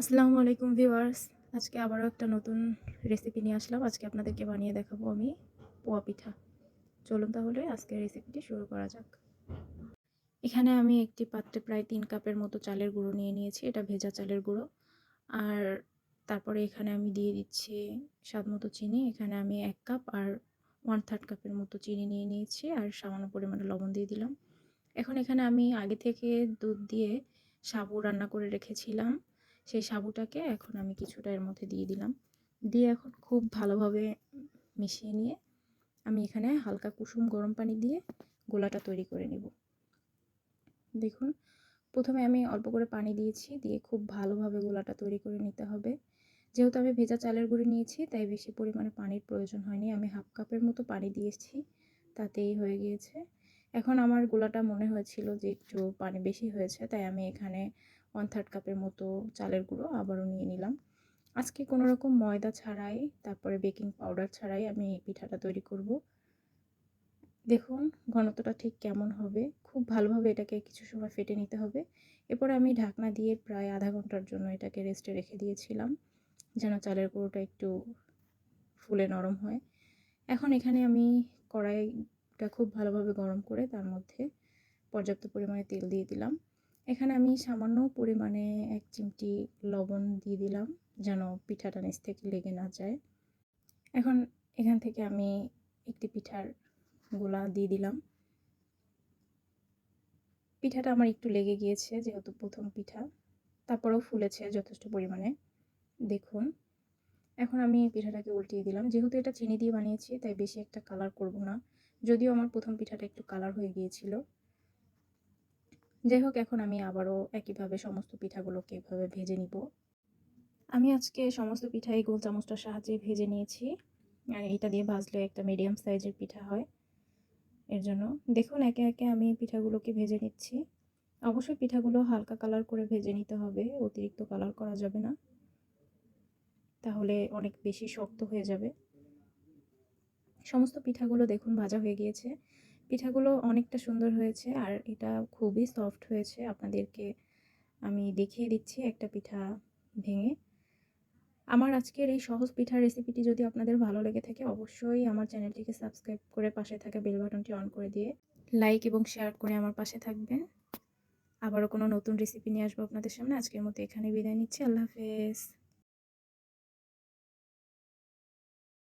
আসসালামু আলাইকুম ভিউয়ার্স। আজকে আবারও একটা নতুন রেসিপি নিয়ে আসলাম। আজকে আপনাদেরকে বানিয়ে দেখাবো আমি পোয়া পিঠা। চলুন তাহলে আজকে রেসিপিটি শুরু করা যাক। এখানে আমি একটি পাত্রে প্রায় তিন কাপের মতো চালের গুঁড়ো নিয়ে নিয়েছি, এটা ভেজা চালের গুঁড়ো। আর তারপরে এখানে আমি দিয়ে দিচ্ছি স্বাদ মতো চিনি। এখানে আমি এক কাপ আর ওয়ান থার্ড কাপের মতো চিনি নিয়ে নিয়েছি আর সামান্য পরিমাণে লবণ দিয়ে দিলাম। এখন এখানে আমি আগে থেকে দুধ দিয়ে সাবু রান্না করে রেখেছিলাম। সেই সাবুটাকে এখন আমি কিছুটা এর মধ্যে দিয়ে দিলাম। দিয়ে এখন খুব ভালোভাবে মিশিয়ে নিয়ে আমি এখানে হালকা কুসুম গরম পানি দিয়ে গোলাটা তৈরি করে নেব। দেখুন, প্রথমে আমি অল্প করে পানি দিয়েছি, দিয়ে খুব ভালোভাবে গোলাটা তৈরি করে নিতে হবে। যেহেতু আমি ভেজা চালের গুঁড়ি নিয়েছি, তাই বেশি পরিমাণে পানির প্রয়োজন হয়নি। আমি হাফ কাপের মতো পানি দিয়েছি, তাতেই হয়ে গিয়েছে। এখন আমার গোলাটা মনে হয়েছিল যে একটু পানি বেশি হয়েছে, তাই আমি এখানে ওয়ান থার্ড কাপের মতো চালের গুঁড়ো আবারও নিয়ে নিলাম। আজকে কোনো রকম ময়দা ছাড়াই, তারপরে বেকিং পাউডার ছাড়াই আমি এই পিঠাটা তৈরি করব। দেখুন ঘনত্বটা ঠিক কেমন হবে, খুব ভালোভাবে এটাকে কিছু সময় ফেটে নিতে হবে। এরপর আমি ঢাকনা দিয়ে প্রায় আধা ঘণ্টার জন্য এটাকে রেস্টে রেখে দিয়েছিলাম, যেন চালের গুঁড়োটা একটু ফুলে নরম হয়। এখন এখানে আমি কড়াইটা খুব ভালোভাবে গরম করে তার মধ্যে পর্যাপ্ত পরিমাণে তেল দিয়ে দিলাম। এখানে আমি সামান্য পরিমাণে এক চিমটি লবণ দিয়ে দিলাম, যেন পিঠাটা নিচ থেকে লেগে না যায়। এখন এখান থেকে আমি একটি পিঠার গোলা দিয়ে দিলাম। পিঠাটা আমার একটু লেগে গিয়েছে, যেহেতু প্রথম পিঠা, তারপরেও ফুলেছে যথেষ্ট পরিমাণে। দেখুন, এখন আমি পিঠাটাকে উল্টিয়ে দিলাম। যেহেতু এটা চিনি দিয়ে বানিয়েছি, তাই বেশি একটা কালার করব না। যদিও আমার প্রথম পিঠাটা একটু কালার হয়ে গিয়েছিল। যাই হোক, এখন আমি আবারও একইভাবে সমস্ত পিঠাগুলোকে এভাবে ভেজে নিব। আমি আজকে সমস্ত পিঠাই গোল চামচটার সাহায্যে ভেজে নিয়েছি। আর এটা দিয়ে ভাজলে একটা মিডিয়াম সাইজের পিঠা হয় এর জন্য। দেখুন, একে একে আমি পিঠাগুলোকে ভেজে নিচ্ছি। অবশ্যই পিঠাগুলো হালকা কালার করে ভেজে নিতে হবে, অতিরিক্ত কালার করা যাবে না। তাহলে অনেক বেশি শক্ত হয়ে যাবে। সমস্ত পিঠাগুলো দেখুন, ভাজা হয়ে গিয়েছে। পিঠাগুলো অনেকটা সুন্দর হয়েছে আর এটা খুবই সফট হয়েছে। আপনাদেরকে আমি দেখিয়ে দিচ্ছি একটা পিঠা ভেঙে। আমার আজকের এই সহজ পিঠার রেসিপিটি যদি আপনাদের ভালো লেগে থাকে, অবশ্যই আমার চ্যানেলটিকে সাবস্ক্রাইব করে পাশে থাকা বেল বাটনটি অন করে দিয়ে লাইক এবং শেয়ার করে আমার পাশে থাকবেন। আবারও কোনো নতুন রেসিপি নিয়ে আসব আপনাদের সামনে। আজকের মতো এখানে বিদায় নিচ্ছি। আল্লাহ হাফেজ।